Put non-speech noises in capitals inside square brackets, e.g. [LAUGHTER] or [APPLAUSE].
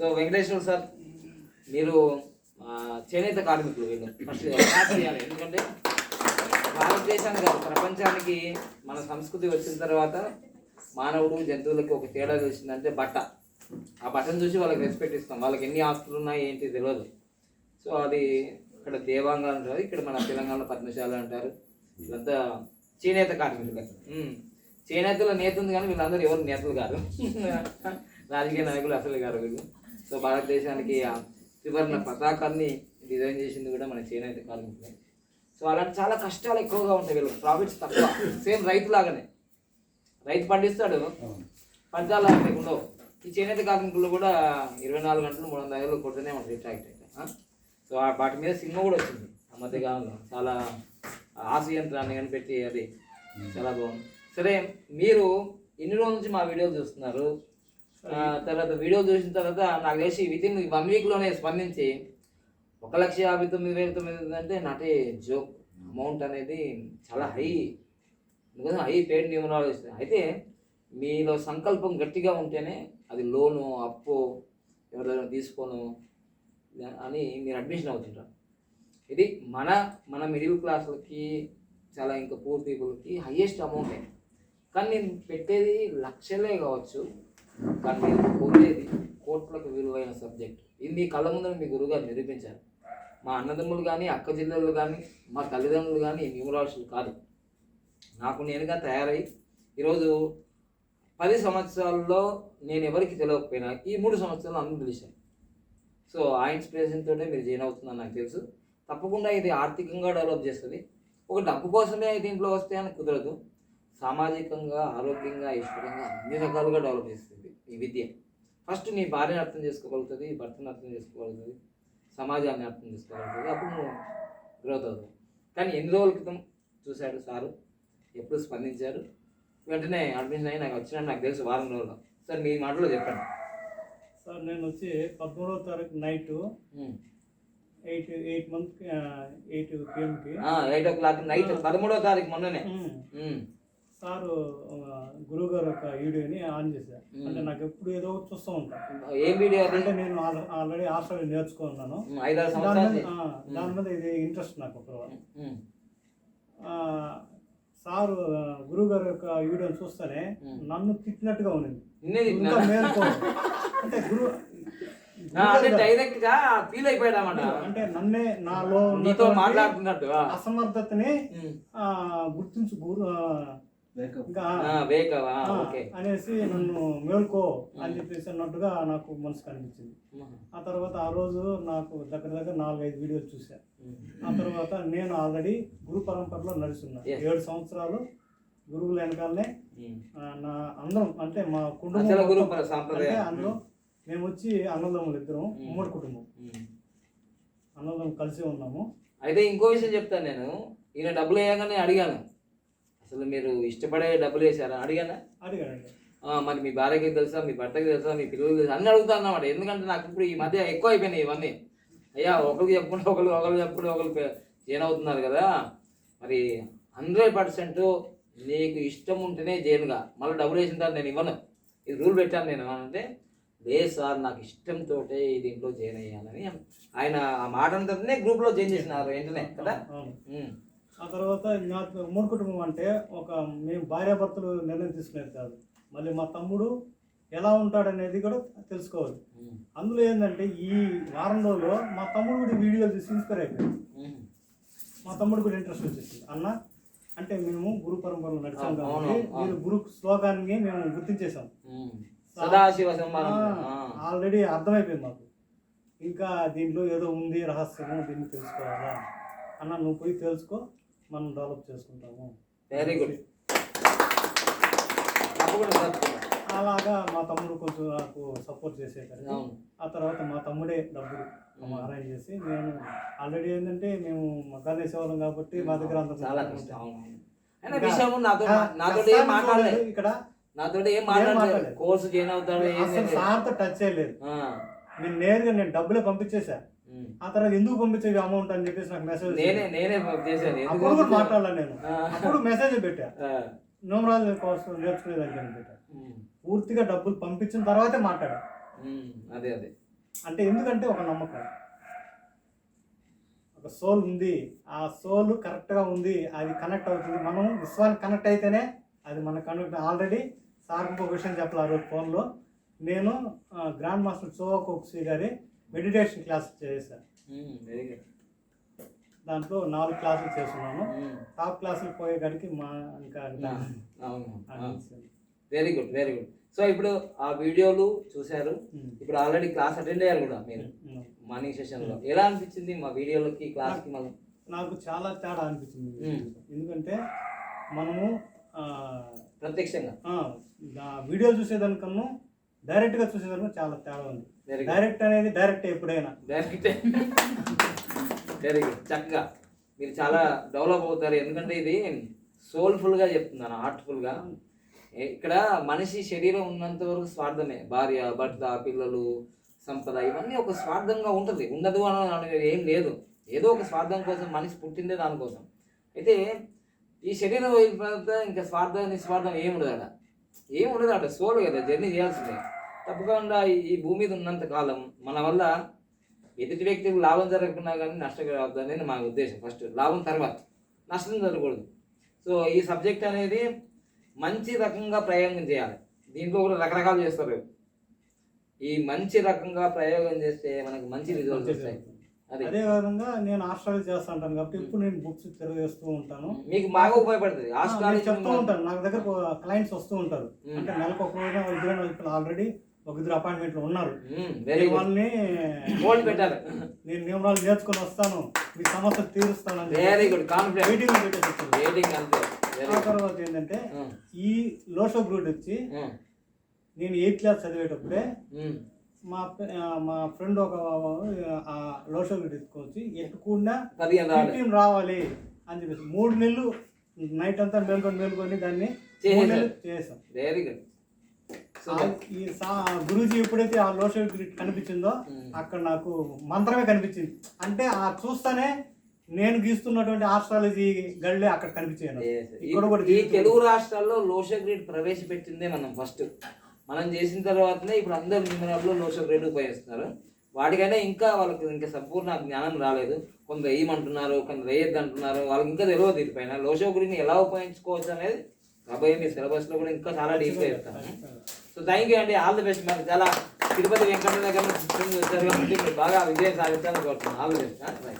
So Venkateswara sir మీరు చేనేత కార్మికులు వీళ్ళు. ఫస్ట్ చేయాలి? ఎందుకంటే భారతదేశానికి కాదు ప్రపంచానికి మన సంస్కృతి వచ్చిన తర్వాత మానవుడు జంతువులకి ఒక తేడా తెలిసిందంటే బట్ట. ఆ బట్టను చూసి వాళ్ళకి రెస్పెక్ట్ ఇస్తాం. వాళ్ళకి ఎన్ని ఆస్తులు ఉన్నాయి ఏంటి తెలియదు సో అది ఇక్కడ దేవాంగాలు అంటారు ఇక్కడ మన తెలంగాణలో పద్మశాల అంటారు. వీళ్ళంతా చేనేత కార్మికులు. చేనేతలో నేత ఉంది కానీ వీళ్ళందరూ ఎవరు నేతలు కాదు. [LAUGHS] రాజకీయ నాయకులు అసలు గారు వీళ్ళు. సో భారతదేశానికి ఆ త్రివర్ణ పతాకాన్ని డిజైన్ చేసింది కూడా మన చేనేత కార్మికులే సో అలాంటి చాలా కష్టాలు ఎక్కువగా ఉంటాయి వీళ్ళకి. ప్రాఫిట్స్ తక్కువ. సేమ్ రైతులాగానే రైతు పండిస్తాడు. పంచాలు ఉండవు. ఈ చేనేత కార్మికులు కూడా ఇరవై నాలుగు గంటలు మూడు వందల ఐదులు కొడుతూనే ఉంటుంది ట్రాక్ట్ అయితే? సో ఆ వాటి మీద సినిమా కూడా వచ్చింది. ఆ మధ్యకాలంలో చాలా ఆశ యంత్రాన్ని కానీ పెట్టి అది చాలా బాగుంది. సరే మీరు ఎన్ని రోజుల నుంచి మా వీడియోలు చూస్తున్నారు? తర్వాత వీడియో చూసిన తర్వాత నాకు తెలిసి విత్ ఇన్ వన్ వీక్లోనే స్పందించి ఒక లక్ష యాభై తొమ్మిది వేల తొమ్మిది అంటే నాటే జోక్ అమౌంట్ అనేది చాలా హై ఎందుకంటే హై పేడ్ న్యూమరాలజిస్ట్ అయితే మీలో సంకల్పం గట్టిగా ఉంటేనే అది లోను అప్పు ఎవరైనా తీసుకోను అని మీరు అడ్మిషన్ అవుతుంటారు. ఇది మన మన మిడిల్ క్లాస్లకి చాలా ఇంకా పూర్ పీపుల్కి హయ్యెస్ట్ అమౌంటే కానీ నేను పెట్టేది లక్షలే కావచ్చు. కానీ నేను పొందేది కోట్లకు విలువైన సబ్జెక్ట్. ఇది మీ కళ్ళ ముందర మీ గురువుగారు నిరూపించారు. మా అన్నదమ్ములు కానీ అక్క జిల్లలు కానీ మా తల్లిదండ్రులు కానీ న్యూమరాలజీలు కాదు. నాకు నేనుగా తయారై ఈరోజు పది సంవత్సరాల్లో నేను ఎవరికి తెలియకపోయినా ఈ మూడు సంవత్సరాలు అందరూ పిలిచాను సో ఆ ఇన్స్పిరేషన్ తోటే మీరు జాయిన్ అవుతుందని నాకు తెలుసు. తప్పకుండా ఇది ఆర్థికంగా డెవలప్ చేస్తుంది. ఒక డబ్బు కోసమే దీంట్లో వస్తే అని కుదరదు. సామాజికంగా ఆరోగ్యంగా ఇష్టంగా అన్ని రకాలుగా డెవలప్ చేస్తుంది. ఈ విద్య. ఫస్ట్ నీ భార్యను అర్థం చేసుకోగలుగుతుంది భర్తను అర్థం చేసుకోగలుగుతుంది సమాజాన్ని అర్థం చేసుకోగలుగుతుంది అప్పుడు నువ్వు గ్రోత్ అవుతావు. కానీ ఎన్ని రోజుల క్రితం చూశాడు సారు? ఎప్పుడు స్పందించారు వెంటనే అడ్మిషన్ అయ్యి నాకు వచ్చిన నాకు తెలుసు వారం రోజులు సార్ మీ మాటలో చెప్పండి. సార్ నేను వచ్చి పదమూడవ తారీఖు night eight eight month eight పిఎంకి eight o'clock night పదమూడో తారీఖు మొన్ననే. సారు గురువు గారు ఒక వీడియోని ఆన్ చేశారు. అంటే నాకు ఎప్పుడు ఏదో చూస్తూ ఉంటాను ఏం వీడియో అది? అంటే నేను ఆల్రెడీ ఆర్ట్స్ నేర్చుకున్నాను. దాని మీద ఇది ఇంట్రెస్ట్ నాకు ఒక సారు గురువు గారు యొక్క వీడియోని చూస్తేనే. నన్ను తిట్టినట్టుగా ఉన్నది. ఇంకా? మేల్కో అంటే గురువు అంటే డైరెక్ట్గా ఫీల్ అయిపోయాడన్నమాట. అంటే నన్నే నాలో నీతో మాట్లాడుతున్నట్టు. అసమర్థతని గుర్తించు అనేసి నన్ను మేల్కో అని చెప్పేసి అన్నట్టుగా నాకు మనసు కనిపించింది. ఆ తర్వాత ఆ రోజు నాకు దగ్గర దగ్గర నాలుగైదు వీడియోలు చూశాను ఆ తర్వాత నేను ఆల్రెడీ గురు పరంపరలో నడుస్తున్నా. Yes. ఏడు సంవత్సరాలు గురువుల వెనకాలనే నా అందరం అంటే మా కుటుంబం అంటే సాంప్రదాయం. అందులో మేము. వచ్చి అన్నదమ్ములు ఇద్దరం మ్మ్. ఉమ్మడి కుటుంబం. అన్నదమ్ములు కలిసి ఉన్నాము. అయితే ఇంకో విషయం చెప్తాను నేను. ఈయన డబ్బులు వేయగానే అడిగాను. అసలు మీరు ఇష్టపడే డబ్బులు వేసారా అడిగానా? అడిగాడండి ఆ, మరి మీ భార్యకి తెలుసా మీ భర్తకి తెలుసా మీ పిల్లలకి తెలుసా? అన్ని అడుగుతా అన్నమాట. ఎందుకంటే నాకు ఇప్పుడు ఈ మధ్య ఎక్కువ అయిపోయినాయి ఇవన్నీ. అయ్యా ఒకరికి చెప్పుకుంటే ఒకరు ఒకరు చెప్పుకుంటే ఒకరు జైన్ అవుతున్నారు కదా. మరి హండ్రెడ్ పర్సెంట్ నీకు ఇష్టం ఉంటేనే జైన్గా మళ్ళీ డబ్బులు వేసిన తర్వాత నేను ఇవ్వను. ఇది రూల్ పెట్టాను నేను. అంటే లేదు సార్ నాకు ఇష్టంతో దీంట్లో జాయిన్ అయ్యానని ఆయన ఆ మాట అంతనే గ్రూప్లో జాయిన్ చేసినారు వెంటనే కదా? ఆ తర్వాత నాకు ఉమ్మడి కుటుంబం అంటే ఒక మేము భార్యాభర్తలు నిర్ణయం తీసుకునేది కాదు. మళ్ళీ మా తమ్ముడు ఎలా ఉంటాడనేది కూడా తెలుసుకోవాలి. అందులో ఏంటంటే ఈ వారం రోజుల్లో మా తమ్ముడు కూడా వీడియోలు చూసి ఇన్స్పైర్ అయిపోయాడు. ఉమ్. మా తమ్ముడు కూడా ఇంట్రెస్ట్ వచ్చేసింది. అన్న అంటే మేము గురు పరంపరలో నడిచాం కాబట్టి. మీరు గురు శ్లోకాన్ని మేము గుర్తించేసాం. ఆల్రెడీ అర్థమైపోయింది మాకు. ఇంకా దీంట్లో ఏదో ఉంది రహస్యము దీన్ని తెలుసుకోవాలా? అన్న నువ్వు పోయి తెలుసుకో. మనం డెవలప్ చేసుకుంటాము. Very good. అలాగా మా తమ్ముడు కొంచెం నాకు సపోర్ట్ చేసేటట్టు ఆ తర్వాత మా తమ్ముడే డబ్బులు అరేంజ్ చేసి నేను ఆల్రెడీ ఏంటంటే మేము మగ్గాలు వేసేవాళ్ళం కాబట్టి మా దగ్గర అంత చూడలేదు ఇక్కడ నాతో ఏం మాట్లాడలేదు. కోర్సు జాయిన్ అవుతాడు. సార్తో టచ్ చేయలేదు. నేను నేరుగా నేను డబ్బులే పంపించేసా. ఆ తర్వాత ఎందుకు పంపించేవి అమౌంట్ అని చెప్పేసి నాకు మెసేజ్ నేనే నేనే చేశాను అప్పుడు కూడా మాట్లాడలే నేను. అప్పుడు మెసేజ్ పెట్టా. ఆ. న్యూమరాలజీ కోసం నేర్చుకునేదానికి అని పెట్టా. పూర్తిగా డబ్బులు పంపించిన తర్వాతే మాట్లాడా. అదే అదే. అంటే ఎందుకంటే ఒక నమ్మకం. ఒక సోల్ ఉంది. ఆ సోల్ కరెక్ట్గా ఉంది. అది కనెక్ట్ అవుతుంది. మనం విశ్వానికి కనెక్ట్ అయితేనే అది మన కనెక్ట్ ఆల్రెడీ సార్కి ఒక విషయం చెప్పాలి ఆ రోజు ఫోన్లో నేను గ్రాండ్ మాస్టర్ చోవా కోక్సీ గారి మెడిటేషన్ క్లాస్ చేశాను. వెరీ గుడ్ దాంట్లో నాలుగు క్లాసులు చేస్తున్నాను. టాప్ క్లాసులు పోయేకాడికి మా ఇంకా. Very good very good so ఇప్పుడు ఆ వీడియోలు చూశారు. ఇప్పుడు ఆల్రెడీ క్లాస్ అటెండ్ అయ్యారు కూడా మీరు. మార్నింగ్ సెషన్లో. ఎలా అనిపించింది మా వీడియోలకి క్లాస్కి మళ్ళీ? నాకు చాలా తేడా అనిపించింది. ఎందుకంటే మనము ప్రత్యక్షంగా. వీడియో చూసేదానికన్నా డైరెక్ట్గా చూసేదానికి చాలా తేడా ఉంది. డైరెక్ట్ అనేది డైరెక్ట్ ఎప్పుడైనా. డైరెక్ట్ చక్కగా. మీరు చాలా డెవలప్ అవుతారు. ఎందుకంటే ఇది సోల్ఫుల్గా చెప్తున్నాను హార్ట్ఫుల్గా. ఏ- ఇక్కడ మనిషి శరీరం ఉన్నంత వరకు స్వార్థమే. భార్య భర్త పిల్లలు సంపద ఇవన్నీ ఒక స్వార్థంగా ఉంటుంది. ఉండదు అని ఏం లేదు. ఏదో ఒక స్వార్థం కోసం మనిషి పుట్టిందే దానికోసం. అయితే ఈ శరీరం అయిపోతే ఇంకా స్వార్థం నిస్వార్థం ఏం ఉండదు అక్కడ. ఏం ఉండదు అక్కడ సోల్ కదా జర్నీ చేయాల్సిందే. తప్పకుండా ఈ- భూమి మీద ఉన్నంత కాలం మన వల్ల ఎదుటి వ్యక్తికి లాభం జరగకుండా కానీ నష్టం కలగద్దని మా ఉద్దేశం ఫస్ట్. లాభం తర్వాత. నష్టం జరగకూడదు. సో ఈ సబ్జెక్ట్ అనేది మంచి రకంగా ప్రయోగం చేయాలి. దీంట్లో కూడా రకరకాలు చేస్తారు. ఈ మంచి రకంగా ప్రయోగం చేస్తే మనకు మంచి రిజల్ట్స్ వస్తాయి. అది. విధంగా నేను ఆస్ట్రాలజీ చేస్తా ఉంటాను కాబట్టి ఇప్పుడు నేను బుక్స్ తిరగేస్తూ ఉంటాను. మీకు బాగా ఉపయోగపడుతుంది. ఆస్ట్రాలజీ చెప్తూ ఉంటాను. నాకు దగ్గర క్లయింట్స్ వస్తూ ఉంటారు. అంటే నెలకు ఒక రోజు ఇద్దరు నలుగురు ఆల్రెడీ ఒక ఇద్దరు అపాయింట్మెంట్లు ఉన్నారు. వాళ్ళని గోల్డ్ పెట్టారు నేను నియమాలు నేర్చుకొని వస్తాను. మీ సమస్యలు తీరుస్తానని వెరీ గుడ్ కాన్ఫిడెంట్ మీటింగ్ పెట్టేసి. రేటింగ్ అంతే. ఆ తర్వాత ఏంటంటే ఈ లోషో గ్రూడ్ వచ్చి నేను ఎయిత్ క్లాస్ చదివేటప్పుడే మా మా ఫ్రెండ్ ఒక ఆ లోషో గ్రూడ్ తీసుకొచ్చి ఎట్టుకుండా ఫిఫ్టీన్ రావాలి అని చెప్పేసి మూడు నెలలు నైట్ అంతా మేల్కొని మేల్కొని దాన్ని చేసాం. వెరీ గుడ్ ఈ గురూజీ ఎప్పుడైతే ఆ లోషో గ్రిడ్ కనిపించిందో అక్కడ నాకు మంత్రమే కనిపించింది. అంటే ఆ చూస్తానే నేను గీస్తున్నటువంటి ఆస్ట్రాలజీ గళ్ళే అక్కడ కనిపించాను ఈ తెలుగు రాష్ట్రాల్లో లోషో గ్రేడ్ ప్రవేశపెట్టిందే మనం ఫస్ట్ మనం చేసిన తర్వాతనే ఇప్పుడు అందరు నిమిషాల్లో లోషన్ గ్రేడ్ ఉపయోగిస్తున్నారు వాటికైనా ఇంకా వాళ్ళకి ఇంకా సంపూర్ణ జ్ఞానం రాలేదు. కొంత వేయమంటున్నారు కొంత వేయద్దు అంటున్నారు వాళ్ళకి ఇంకా తెలియదు దీనిపైన లోషో గ్రీన్ ఎలా ఉపయోగించుకోవచ్చు అనేది రాబోయే మీ సిలబస్లో కూడా ఇంకా చాలా డీప్గా చెప్తాను. సో థ్యాంక్ యూ అండి. ఆల్ ది బెస్ట్ మరి చాలా తిరుపతి వెంకట దగ్గర నుంచి వచ్చారు కాబట్టి మీరు బాగా విజయం సాధించాలని కోరుతున్నాను. All the best right